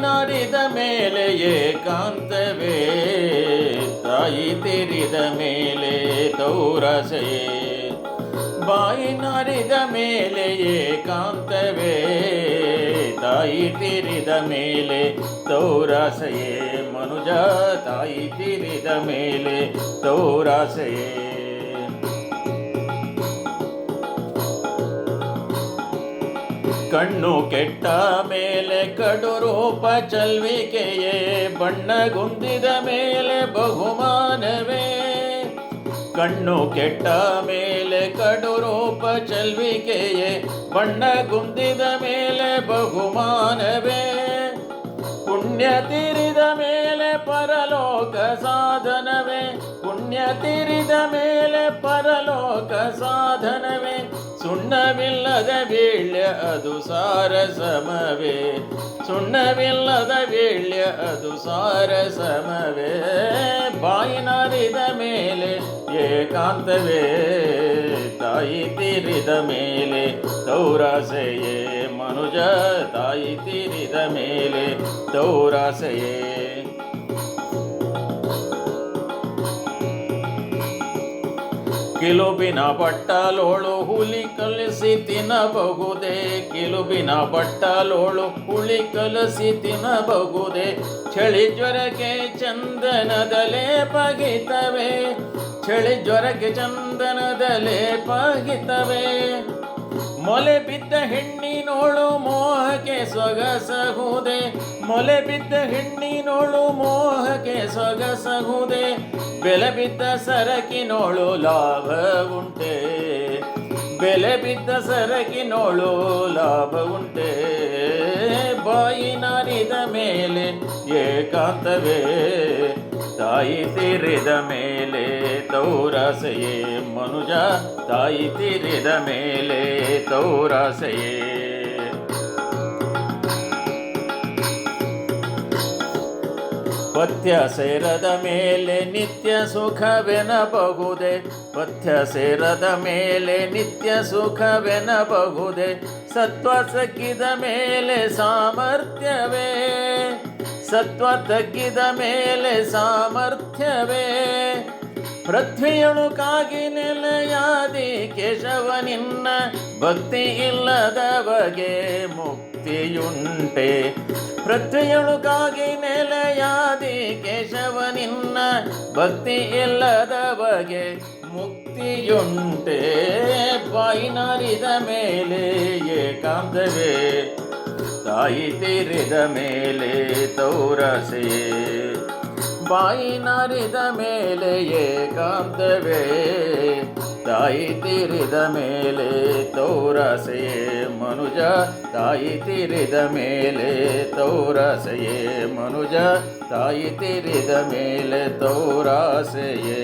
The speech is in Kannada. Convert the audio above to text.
ನಾರಿದ ಮೇಲೆ ಏಕಾಂತವೇ ತಾಯಿ ತೆರಿದ ಮೇಲೆ ತೌರಸೆಯೇ ಬಾಯಿ ನರಿದ ಮೇಲೆ ಏಕಾಂತವೇ ತಾಯಿ ತೀರಿದ ಮೇಲೆ ತೌರಾಸೆಯೇ ಮನುಜ, ತಾಯಿ ತೀರಿದ ಮೇಲೆ ತೌರಾಸೆಯೇ ಕಣ್ಣು ಕೆಟ್ಟ ಮೇಲೆ ಕಡು ರೂಪ ಚಲ್ವಿಕೆಯೇ ಬಣ್ಣಗುಂದಿದ ಮೇಲೆ ಬಹುಮಾನವೇ. ಕಣ್ಣು ಕೆಟ್ಟ ಮೇಲೆ ಕಡು ರೂಪ ಚಲ್ವಿಕೆಯೇ ಬಣ್ಣಗುಂದಿದ ಮೇಲೆ ಬಹುಮಾನವೇ. ಪುಣ್ಯ ತೀರಿದ ಮೇಲೆ ಪರಲೋಕ ಸಾಧನವೇ, ಪುಣ್ಯ ತೀರಿದ ಮೇಲೆ ಪರಲೋಕ ಸಾಧನವೇ. ಸುಣ್ಣವಿಲ್ಲದ ವೀಳ್ಯ ಅದು ಸಾರ ಸಮವೇ. ಸುಣ್ಣವಿಲ್ಲದ ವೀಳ್ಯ ಅದು ಸಾರ ಸಮವೇ. ಬಾಯಿನಾರಿದ ಮೇಲೆ ಏಕಾಂತವೇ. ತಾಯಿ ತೀರಿದ ಮೇಲೆ ತೌರಾಸೆಯೇ ಮನುಜ ತಾಯಿ ತೀರಿದ ಮೇಲೆ ತೌರಾಸೆಯೇ ಕಿಲುಬಿನ ಬಟ್ಟಲೋಳು ಹುಲಿ ಕಲಿಸಿ ತಿನ್ನಬಹುದೇ? ಕಿಲುಬಿನ ಬಟ್ಟಲೋಳು ಹುಲಿ ಕಲಸಿ ತಿನ್ನಬಹುದೇ? ಚಳಿ ಜ್ವರಕ್ಕೆ ಚಂದನದಲೇ ಪಗಿತವೆ? ಚಳಿ ಜ್ವರಕ್ಕೆ ಚಂದನದಲೇ ಪಗಿತವೆ? ಮೊಲೆ ಬಿದ್ದ ಹೆಣ್ಣಿನೋಳು ಮೋಹಕ್ಕೆ ಸೊಗಸಹುದೆ ಮೊಲೆ ಬಿದ್ದ ಹೆಣ್ಣಿನೋಳು ಮೋಹಕ್ಕೆ ಸೊಗಸಹುದೆ ಬೆಲೆ ಬಿದ್ದ ಸರಕಿನೋಳು ಲಾಭ ಉಂಟೆ. ಬೆಲೆ ಬಿದ್ದ ಸರಕಿನೋಳು ಲಾಭ ಉಂಟೆ. ಬಾಯಿ ನಾರಿದ ಮೇಲೆ ಏಕಾಂತವೇ, ತಾಯಿ ತೀರಿದ ಮೇಲೆ ತೌರಾಸೆಯೇ. ಮನುಜ, ತಾಯಿ ತೀರಿದ ಮೇಲೆ ತೌರಾಸೆಯೇ. ಪಥ್ಯ ಸೇರದ ಮೇಲೆ ನಿತ್ಯ ಸುಖವೆನಬಹುದೇ ಪಥ್ಯ ಸೇರದ ಮೇಲೆ ನಿತ್ಯ ಸುಖವೆನಬಹುದೇ ಸತ್ವ ಸಕ್ಕಿದ ಮೇಲೆ ಸಾಮರ್ಥ್ಯವೇ? ಸತ್ವ ತಗ್ಗಿದ ಮೇಲೆ ಸಾಮರ್ಥ್ಯವೇ? ಪೃಥ್ವಿಯೊಳುಕಾಗಿ ನೆಲೆಯಾದಿ ಕೇಶವ ನಿನ್ನ ಭಕ್ತಿ ಇಲ್ಲದ ಬಗೆ ಮುಕ್ತಿಯುಂಟೆ. ಪೃಥ್ವಿಯೊಳುಕಾಗಿ ನೆಲೆಯಾದಿ ಕೇಶವ ನಿನ್ನ ಭಕ್ತಿ ಇಲ್ಲದ ಬಗೆ ಮುಕ್ತಿಯುಂಟೆ. ಬಾಯಿನಾರಿದ ಮೇಲೆ ಏಕಾಂತವೇ, ತಾಯಿ ತೀರಿದ ಮೇಲೆ ತೌರಸೆಯೇ ಬಾಯಿ ನಾರಿದ ಮೇಲೆ ಏಕಾಂತವೇ, ತಾಯಿ ತಿರಿದ ಮೇಲೆ ತೌರಸೆಯೇ ಮನುಜ, ತಾಯಿ ತಿರಿದ ಮೇಲೆ ತೌರಸೆಯೇ ಮನುಜ, ತಾಯಿ ತಿರಿದ ಮೇಲೆ ತೌರಾಸೆಯೇ.